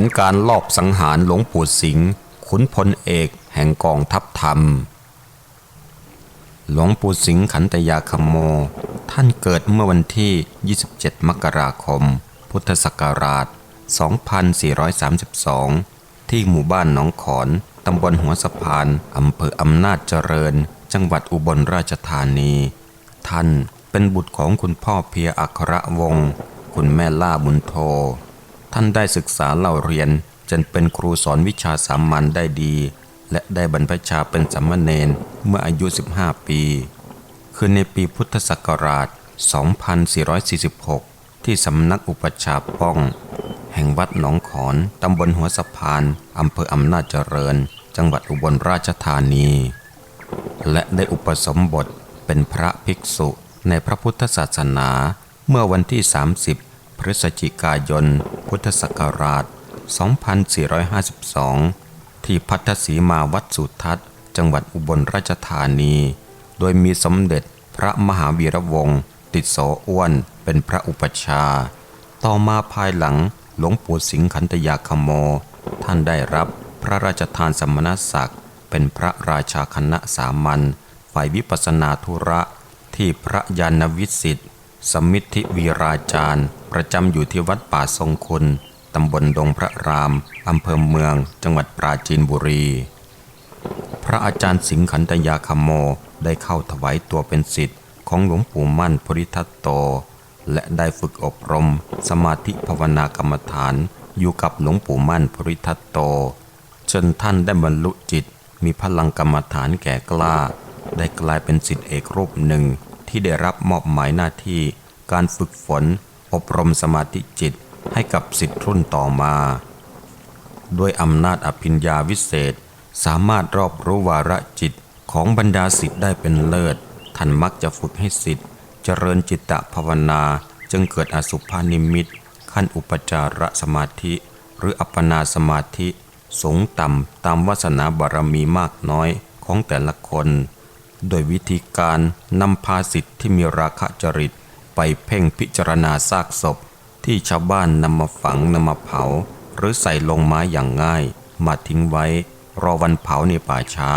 นการลอบสังหารหลวงปู่สิงห์ขุนพลเอกแห่งกองทัพธรรม หลวงปู่สิงห์ขันตยาคโม ท่านเกิดเมื่อวันที่ 27 มกราคม พุทธศักราช 2432 ที่หมู่บ้านหนองขอน ตำบลหัวสะพาน อำเภออำนาจเจริญ จังหวัดอุบลราชธานี ท่านเป็นบุตรของคุณพ่อเพียอัครวงศ์ คุณแม่ล่าบุญโท ท่านได้ศึกษาเล่าเรียนจนเป็นครูสอนวิชาสามัญได้ดี และได้บรรพชาเป็นสัมมเนนเมื่ออายุ 15 ปี คือในปีพุทธศักราช 2446 ที่สำนักอุปชาป้อง แห่งวัดหนองขอน ตำบลหัวสะพาน อำเภออำนาจเจริญ จังหวัดอุบลราชธานี และได้อุปสมบทเป็นพระภิกษุในพระพุทธศาสนา เมื่อวันที่ 30 พฤศจิกายน พุทธศักราช 2452 ที่พัทธสีมาวัดสุทัศน์ จังหวัดอุบลราชธานี โดยมีสมเด็จพระมหาวีระวงศ์ติดโสอ้วนเป็นพระอุปชา ต่อมาภายหลังหลวงปู่สิงขันตยาคโม ท่านได้รับพระราชทานสมณศักดิ์ เป็นพระราชาคณะสามัญฝ่ายวิปัสนาธุระที่พระยานวิสิทธิสมิทธิวีราจารย์ ประจำอยู่ที่วัดป่าทรงคุณตำบลดงพระรามอำเภอเมือง จังหวัดปราจีนบุรี พระอาจารย์สิงขันตยาคมโมได้เข้าถวายตัวเป็นศิษย์ของหลวงปู่มั่นปริทัตโต และได้ฝึกอบรม สมาธิภาวนากรรมฐานอยู่กับหลวงปู่มั่นปริทัตโต จนท่านได้บรรลุจิตมีพลังกรรมฐานแก่กล้า ได้กลายเป็นศิษย์เอกรูปหนึ่งที่ได้รับมอบหมายหน้าที่การฝึกฝน อบรมสมาธิจิตให้กับศิษย์รุ่นต่อมา ด้วยอำนาจอภิญญาวิเศษ สามารถรอบรู้วาระจิตของบรรดาศิษย์ได้เป็นเลิศ ท่านมักจะฝึกให้ศิษย์เจริญจิตตภาวนาจึงเกิดอสุภานิมิต ขั้นอุปจารสมาธิ หรืออัปปนาสมาธิสูงต่ำตามวาสนาบารมีมากน้อยของแต่ละคน โดยวิธีการนำพาสิทธิ์ที่มีราคะจริต ไปเพ่งพิจารณาซากศพ ที่ชาวบ้านนำมาฝังนำมาเผา หรือใส่ลงไม้อย่างง่าย มาทิ้งไว้ รอวันเผาในป่าช้า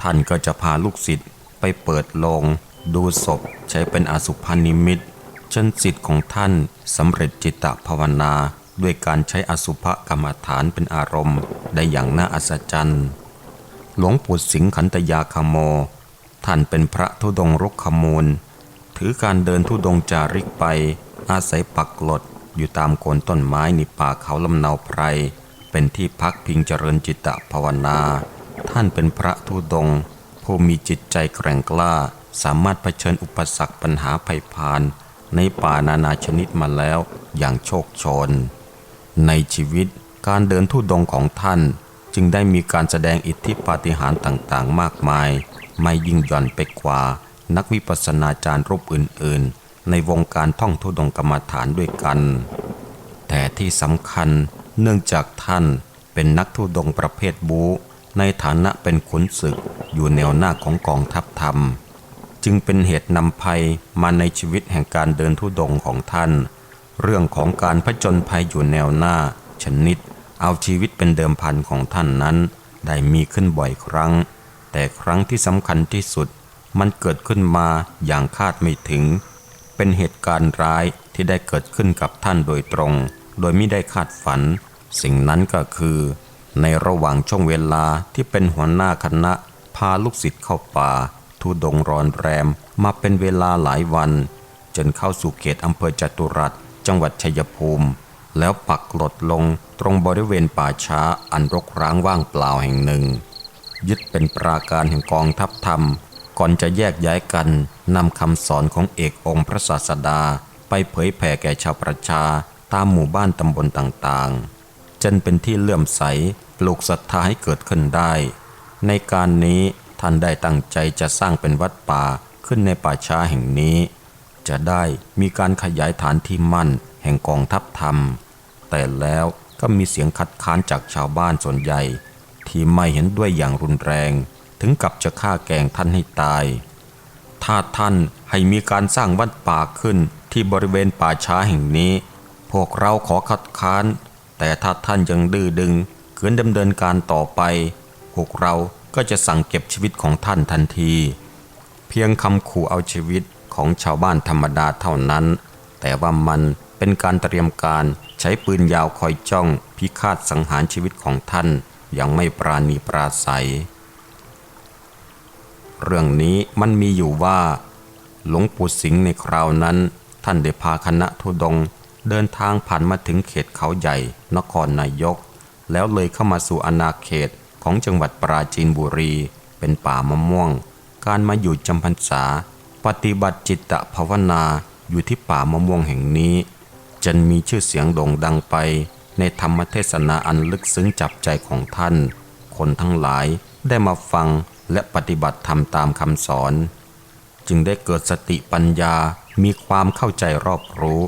ท่านก็จะพาลูกศิษย์ไปเปิดโลง ดูศพใช้เป็นอสุภานิมิตจนศิษย์ของท่านสำเร็จจิตตภาวนาด้วยการใช้อสุภกรรมฐานเป็นอารมณ์ได้อย่างน่าอัศจรรย์หลวงปู่สิงขันตยาคโม ท่านเป็นพระธุดงค์รุกขมูล ถือการเดินธุดงค์จาริกไป อาศัยปักหลดอยู่ตามโคนต้นไม้ในป่าเขาลำเนาไพร เป็นที่พักพิงเจริญจิตตภาวนา ท่านเป็นพระธุดงค์ผู้มีจิตใจแกร่งกล้า สามารถเผชิญอุปสรรคปัญหาภัยพาน ในป่านานาชนิดมาแล้วอย่างโชคชน ในชีวิตการเดินทุดงค์ของท่านจึงได้มีการแสดงอิทธิปาฏิหาริย์ต่างๆ มากมาย ไม่ยิ่งหย่อนไปกว่า นักวิปัสสนาจารย์รูปอื่น ๆ ในวงการท่องทุดงกรรมฐานด้วยกัน แต่ที่สำคัญเนื่องจากท่านเป็นนักทุดงประเภทบูในฐานะเป็นขุนศึกอยู่แนวหน้าของกองทัพธรรม จึงเป็นเหตุนำภัยมาในชีวิตแห่งการเดินทุดงของท่าน เรื่องของการผจญภัยอยู่แนวหน้า ชนิด เอาชีวิตเป็นเดิมพันของท่านนั้น ได้มีขึ้นบ่อยครั้ง แต่ครั้งที่สำคัญที่สุด มันเกิดขึ้นมาอย่างคาดไม่ถึง เป็นเหตุการณ์ร้ายที่ได้เกิดขึ้นกับท่านโดยตรง โดยไม่ได้คาดฝัน สิ่งนั้นก็คือ ในระหว่างช่วงเวลาที่เป็นหัวหน้าคณะ พาลูกศิษย์เข้าป่า ทุดงรอนแรมมาเป็นเวลาหลายวัน จนเข้าสู่เขตอำเภอจตุรัส จังหวัดชัยภูมิ แล้วปักหลดลงตรงบริเวณป่าช้าอันรกร้างว่างเปล่าแห่งหนึ่ง ยึดเป็นปราการแห่งกองทัพธรรม ก่อนจะแยกย้ายกันนำคำสอนของเอกองค์พระศาสดา ไปเผยแผ่แก่ชาวประชาตามหมู่บ้านตำบลต่างๆจนเป็นที่เลื่อมใสปลูกศรัทธาให้เกิดขึ้นได้ ในการนี้ท่านได้ตั้งใจจะสร้างเป็นวัดป่าขึ้นในป่าช้าแห่งนี้ จะได้มีการขยายฐานที่มั่นแห่งกองทัพธรรม แต่แล้วก็มีเสียงคัดค้านจากชาวบ้านส่วนใหญ่ ที่ไม่เห็นด้วยอย่างรุนแรง ถึงกับจะฆ่าแกงท่านให้ตาย ถ้าท่านให้มีการสร้างวัดป่าขึ้นที่บริเวณป่าช้าแห่งนี้ พวกเราขอคัดค้าน แต่ถ้าท่านยังดื้อดึงขืนดำเนินการต่อไป พวกเราก็จะสั่งเก็บชีวิตของท่านทันที เพียงคำขู่เอาชีวิตของชาวบ้านธรรมดาเท่านั้น แต่ว่ามันเป็นการเตรียมการใช้ปืนยาวคอยจ้องพิฆาตสังหารชีวิตของท่านอย่างไม่ปราณีปราศัย เรื่องนี้มันมีอยู่ว่า หลวงปู่สิงห์ในคราวนั้น ท่านได้พาคณะทุดง เดินทางผ่านมาถึงเขตเขาใหญ่ นครนายก แล้วเลยเข้ามาสู่อาณาเขตของจังหวัดปราจีนบุรี เป็นป่ามะม่วง การมาอยู่จำพรรษา ปฏิบัติจิตตภาวนาอยู่ที่ป่ามะม่วงแห่งนี้ จนมีชื่อเสียงโด่งดังไป ในธรรมเทศนาอันลึกซึ้งจับใจของท่าน คนทั้งหลายได้มาฟัง และปฏิบัติทำตามคำสอน จึงได้เกิดสติปัญญามีความเข้าใจรอบรู้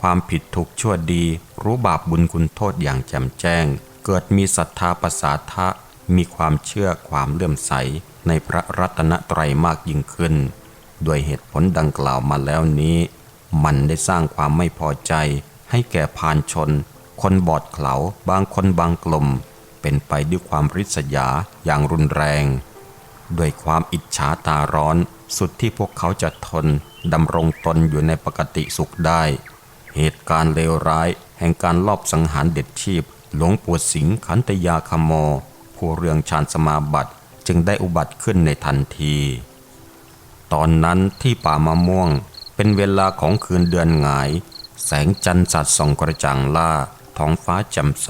ความผิดถูกชั่วดี รู้บาปบุญคุณโทษอย่างแจ่มแจ้ง เกิดมีศรัทธาประสาทะมีความเชื่อความเลื่อมใสในพระรัตนตรัยมากยิ่งขึ้น ด้วยเหตุผลดังกล่าวมาแล้วนี้ มันได้สร้างความไม่พอใจ ให้แก่พานชน คนบอดเขาบางคนบางกลุ่มเป็นไปด้วยความริษยาอย่างรุนแรง ด้วยความอิจฉาตาร้อน สุดที่พวกเขาจะทนดำรงตนอยู่ในปกติสุขได้ เหตุการณ์เลวร้าย แห่งการลอบสังหารเด็ดชีพ หลวงปู่สิงขันตยาคโม ผู้เรืองฌานสมาบัติจึงได้อุบัติขึ้นในทันที ตอนนั้นที่ป่ามะม่วงเป็นเวลาของคืนเดือนหงาย แสงจันทร์สัดส่องกระจ่างล่าท้องฟ้าแจ่มใส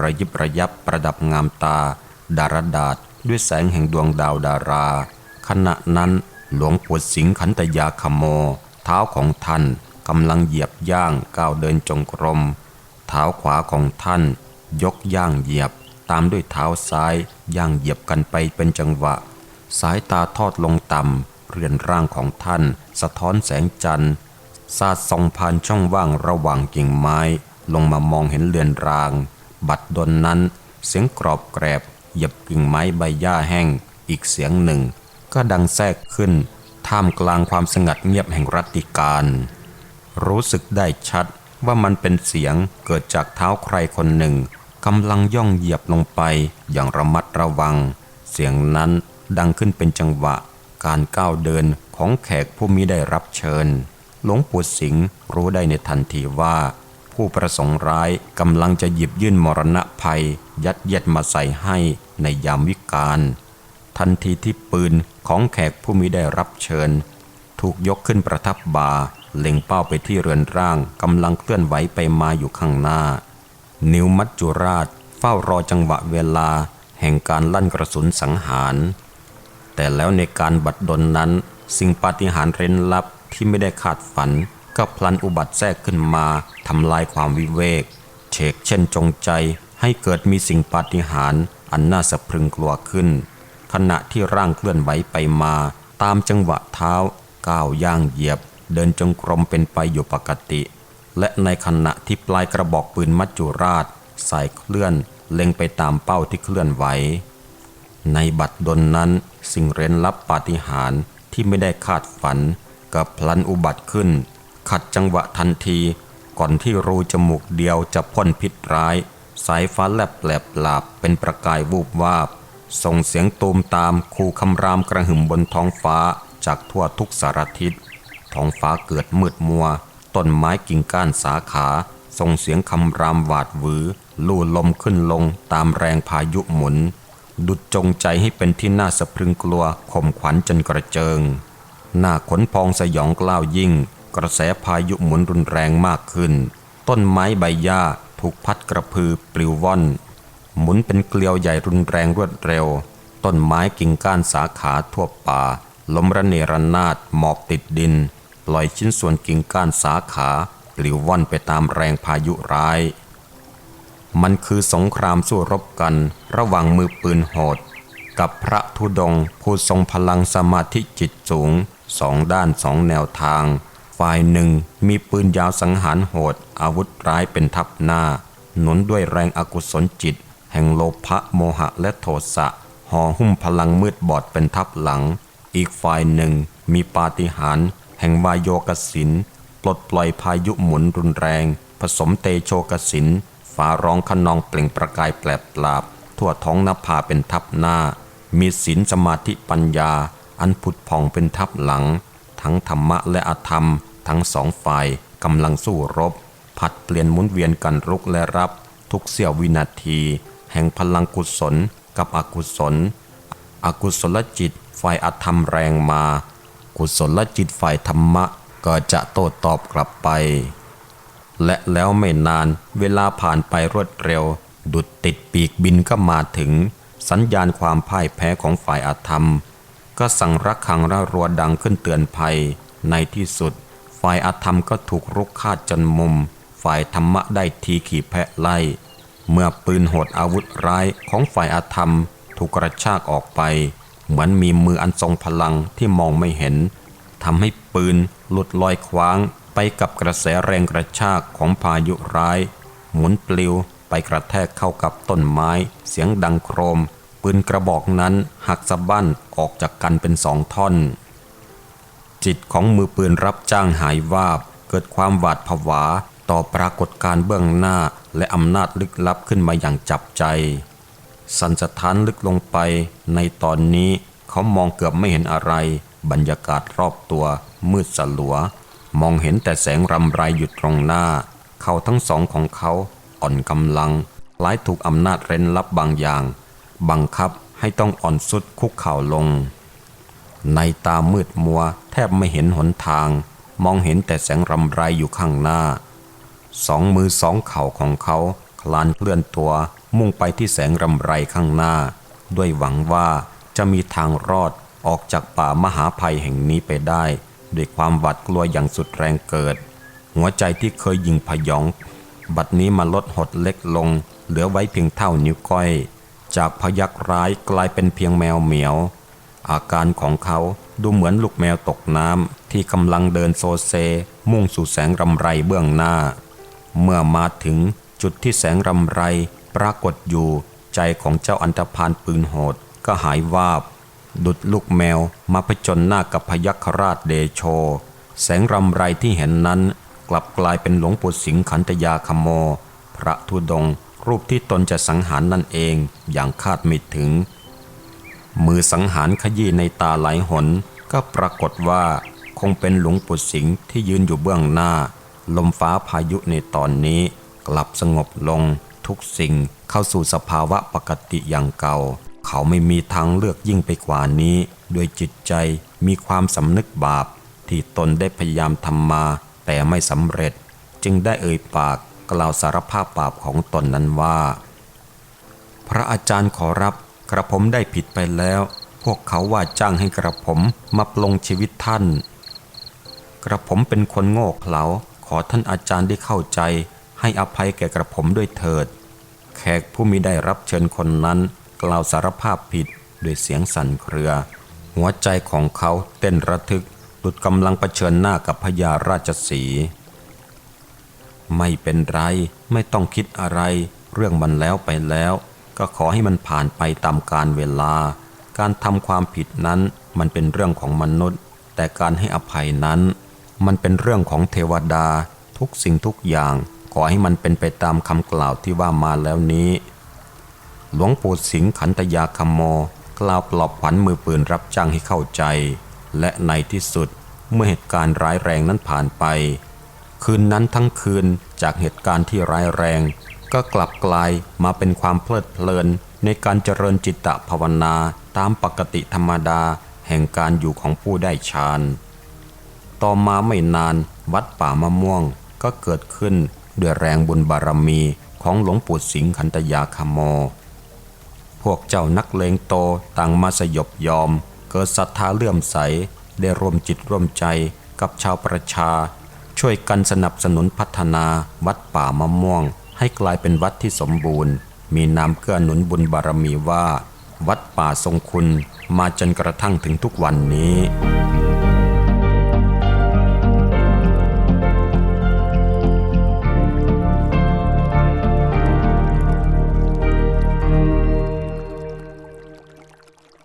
ระยิบระยับประดับงามตา ดารดาษ ด้วยแสงแห่งดวงดาวดารา ขณะนั้นหลวงปู่สิงห์ขันตยาคโม เท้าของท่านกำลังเหยียบย่างก้าวเดินจงกรม เท้าขวาของท่าน ยกย่างเหยียบ ตามด้วยเท้าซ้ายย่างเหยียบกันไปเป็นจังหวะ สายตาทอดลงต่ำเรือนร่างของท่าน สะท้อนแสงจันทร์สาดส่องผ่านช่องว่างระหว่างกิ่งไม้ ลงมามองเห็นเรือนราง บัดดลนั้น เสียงกรอบแกรบ เหยียบกิ่งไม้ใบหญ้าแห้ง อีกเสียงหนึ่ง ก็ดังแทรกขึ้น ท่ามกลางความสงัดเงียบแห่งรัติการ รู้สึกได้ชัดว่ามันเป็นเสียงเกิดจากเท้าใครคนหนึ่งกำลังย่องเหยียบลงไปอย่างระมัดระวัง เสียงนั้นดังขึ้นเป็นจังหวะ การก้าวเดินของแขกผู้มิได้รับเชิญ หลวงปู่สิงห์รู้ได้ในทันทีว่า ผู้ประสงค์ร้ายกำลังจะหยิบยื่นมรณะภัย ยัดเยียดมาใส่ให้ในยามวิกาล ทันทีที่ปืนของแขกผู้มิได้รับเชิญ ถูกยกขึ้นประทับบาเล็งเป้าไปที่เรือนร่างกำลังเคลื่อนไหวไปมาอยู่ข้างหน้า นิวมัจจุราชเฝ้ารอจังหวะเวลาแห่งการลั่นกระสุนสังหาร แต่แล้วในการบัดดลนนั้น สิ่งปาฏิหาริย์เร้นลับที่ไม่ได้คาดฝัน ก็พลันอุบัติแทรกขึ้นมาทำลายความวิเวกเฉกเช่นจงใจ ให้เกิดมีสิ่งปาฏิหาริย์อันน่าสะพรึงกลัวขึ้น ขณะที่ร่างเคลื่อนไหวไปมาตามจังหวะเท้าก้าวย่างเหยียบ เดินจงกรมเป็นไปอยู่ปกติ และในขณะที่ปลายกระบอกปืนมัจจุราชสายเคลื่อนเล็งไปตามเป้าที่เคลื่อนไหว ในบัดดลนั้นสิ่งเร้นลับปาฏิหาริย์ที่ไม่ได้คาดฝันกับพลันอุบัติขึ้น ขัดจังหวะทันที ก่อนที่รูจมูกเดียวจะพ่นพิษร้าย สายฟ้าแลบแหลบหลาบเป็นประกายวูบวาบ ส่งเสียงตูมตามคูคำรามกระหึ่มบนท้องฟ้าจากทั่วทุกสารทิศ ท้องฟ้าเกิดมืดมัว ต้นไม้กิ่งก้านสาขา ส่งเสียงคำรามหวาดหวือ ลู่ลมขึ้นลงตามแรงพายุหมุน ดุดจงใจให้เป็นที่น่าสะพรึงกลัวข่มขวัญจนกระเจิง หน้าขนพองสยองกล้าวยิ่ง กระแสพายุหมุนรุนแรงมากขึ้น ต้นไม้ใบหญ้า ถูกพัดกระพือปลิวว่อน หมุนเป็นเกลียวใหญ่รุนแรงรวดเร็ว ต้นไม้กิ่งก้านสาขาทั่วป่า ล้มระเนระนาดหมอบติดดิน ปล่อยชิ้นส่วนกิ่งก้านสาขาปลิวว่อนไปตามแรงพายุร้าย มันคือสงครามสู้รบกัน ระหว่างมือปืนโหด กับพระธุดงผู้ทรงพลังสมาธิจิตสูงสองด้านสองแนวทาง ฝ่ายหนึ่งมีปืนยาวสังหารโหด อาวุธร้ายเป็นทัพหน้า หนุนด้วยแรงอกุศลจิต แห่งโลภะโมหะและโทสะห่อหุ้มพลังมืดบอดเป็นทัพหลัง อีกฝ่ายหนึ่งมีปาฏิหาริย์แห่งวายโยกสินปลดปล่อยพายุหมุนรุนแรง ผสมเตโชกสินไฟฟ้าร้องขนองเปล่งประกายแปลบปราบ ทั่วท้องนภาเป็นทับหน้า มีศีลสมาธิปัญญา อันผุดผ่องเป็นทับหลัง ทั้งธรรมะและอธรรม ทั้งสองฝ่ายกำลังสู้รบ ผัดเปลี่ยนหมุนเวียนกันรุกและรับ ทุกเสี้ยววินาที แห่งพลังกุศลกับอกุศล อกุศลจิตฝ่ายอธรรมแรงมา กุศลจิตฝ่ายธรรมะก็จะโต้ตอบกลับไป และแล้วไม่นานเวลาผ่านไปรวดเร็ว ดุดติดปีกบินก็มาถึง สัญญาณความพ่ายแพ้ของฝ่ายอาธรรม ก็สั่งรักขังระรัวดังขึ้นเตือนภัย ในที่สุด ฝ่ายอาธรรมก็ถูกรุกคาจนมุม ฝ่ายธรรมะได้ทีขี่แพะไล่ เมื่อปืนโหดอาวุธร้ายของฝ่ายอาธรรมถูกกระชากออกไป เหมือนมีมืออันทรงพลังที่มองไม่เห็นทำให้ปืนหลุดลอยคว้าง ไปกับกระแสแรงกระชากของพายุร้าย หมุนปลิวไปกระแทกเข้ากับต้นไม้ เสียงดังโครม ปืนกระบอกนั้นหักสะบั้นออกจากกันเป็นสองท่อน จิตของมือปืนรับจ้างหายวาบ เกิดความหวาดผวาต่อปรากฏการเบื้องหน้าและอำนาจลึกลับขึ้นมาอย่างจับใจ สันสถานลึกลงไปในตอนนี้เขามองเกือบไม่เห็นอะไร บรรยากาศรอบตัว มืดสลัว มองเห็นแต่แสงรำไรอยู่ตรงหน้า เขาทั้งสองของเขาอ่อนกำลังคล้ายถูกอำนาจเร้นลับบางอย่าง บังคับให้ต้องอ่อนสุดคุกเข่าลง ในตามืดมัวแทบไม่เห็นหนทาง มองเห็นแต่แสงรำไรอยู่ข้างหน้า สองมือสองเข่าของเขาคลานเคลื่อนตัวมุ่งไปที่แสงรำไรข้างหน้า ด้วยหวังว่าจะมีทางรอดออกจากป่ามหาภัยแห่งนี้ไปได้ ด้วยความหวาดกลัวอย่างสุดแรงเกิด หัวใจที่เคยยิงพยอง บัดนี้มาลดหดเล็กลง เหลือไว้เพียงเท่านิ้วก้อย จากพยักร้ายกลายเป็นเพียงแมวเหมียว อาการของเขาดูเหมือนลูกแมวตกน้ำที่กำลังเดินโซเซ มุ่งสู่แสงรำไรเบื้องหน้า เมื่อมาถึงจุดที่แสงรำไรปรากฏอยู่ใจของเจ้าอันธพาลปืนโหดก็หายวาบ ดุดลูกแมวมาผจญหน้ากับพยัคฆราชเดโช แสงรำไรที่เห็นนั้นกลับกลายเป็นหลวงปู่สิงขันตยาคโม พระธุดงค์ รูปที่ตนจะสังหารนั่นเองอย่างคาดไม่ถึง มือสังหารขยี้ในตาไหลหนก็ปรากฏว่าคงเป็นหลวงปู่สิงห์ที่ยืนอยู่เบื้องหน้า ลมฟ้าพายุในตอนนี้ กลับสงบลง ทุกสิ่งเข้าสู่สภาวะปกติอย่างเก่า เขาไม่มีทางเลือกยิ่งไปกว่านี้ ด้วยจิตใจมีความสำนึกบาป ที่ตนได้พยายามทำมา แต่ไม่สำเร็จ จึงได้เอ่ยปาก กล่าวสารภาพบาปของตนนั้นว่า พระอาจารย์ขอรับกระผมได้ผิดไปแล้ว พวกเขาว่าจ้างให้กระผมมาปลงชีวิตท่าน กระผมเป็นคนโง่เขลาขอท่านอาจารย์ได้เข้าใจ ให้อภัยแก่กระผมด้วยเถิด แขกผู้มิได้รับเชิญคนนั้น กล่าวสารภาพผิดด้วยเสียงสั่นเครือ หัวใจของเขาเต้นระทึกดุดกำลังเผชิญหน้ากับพญาราชสี ไม่เป็นไร ไม่ต้องคิดอะไร เรื่องมันแล้วไปแล้ว ก็ขอให้มันผ่านไปตามกาลเวลา การทำความผิดนั้นมันเป็นเรื่องของมนุษย์ แต่การให้อภัยนั้น มันเป็นเรื่องของเทวดา ทุกสิ่งทุกอย่าง ขอให้มันเป็นไปตามคำกล่าวที่ว่ามาแล้วนี้ หลวงปู่สิงห์ขันตยาคมโม กล่าวปลอบขวัญมือปืนรับจ้างให้เข้าใจ และในที่สุดเมื่อเหตุการณ์ร้ายแรงนั้นผ่านไป คืนนั้นทั้งคืนจากเหตุการณ์ที่ร้ายแรง ก็กลับกลายมาเป็นความเพลิดเพลิน ในการเจริญจิตตภาวนาตามปกติธรรมดา แห่งการอยู่ของผู้ได้ฌาน ต่อมาไม่นานวัดป่ามะม่วงก็เกิดขึ้นด้วยแรงบุญบารมีของหลวงปู่สิงห์ขันตยาคโมพวกเจ้านักเลงโตต่างมาสยบยอม เกิดศรัทธาเลื่อมใสได้ร่วมจิตร่วมใจกับชาวประชา ช่วยกันสนับสนุนพัฒนาวัดป่ามะม่วง ให้กลายเป็นวัดที่สมบูรณ์ มีนามเกื้อหนุนบุญบารมีว่า วัดป่าทรงคุณมาจนกระทั่งถึงทุกวันนี้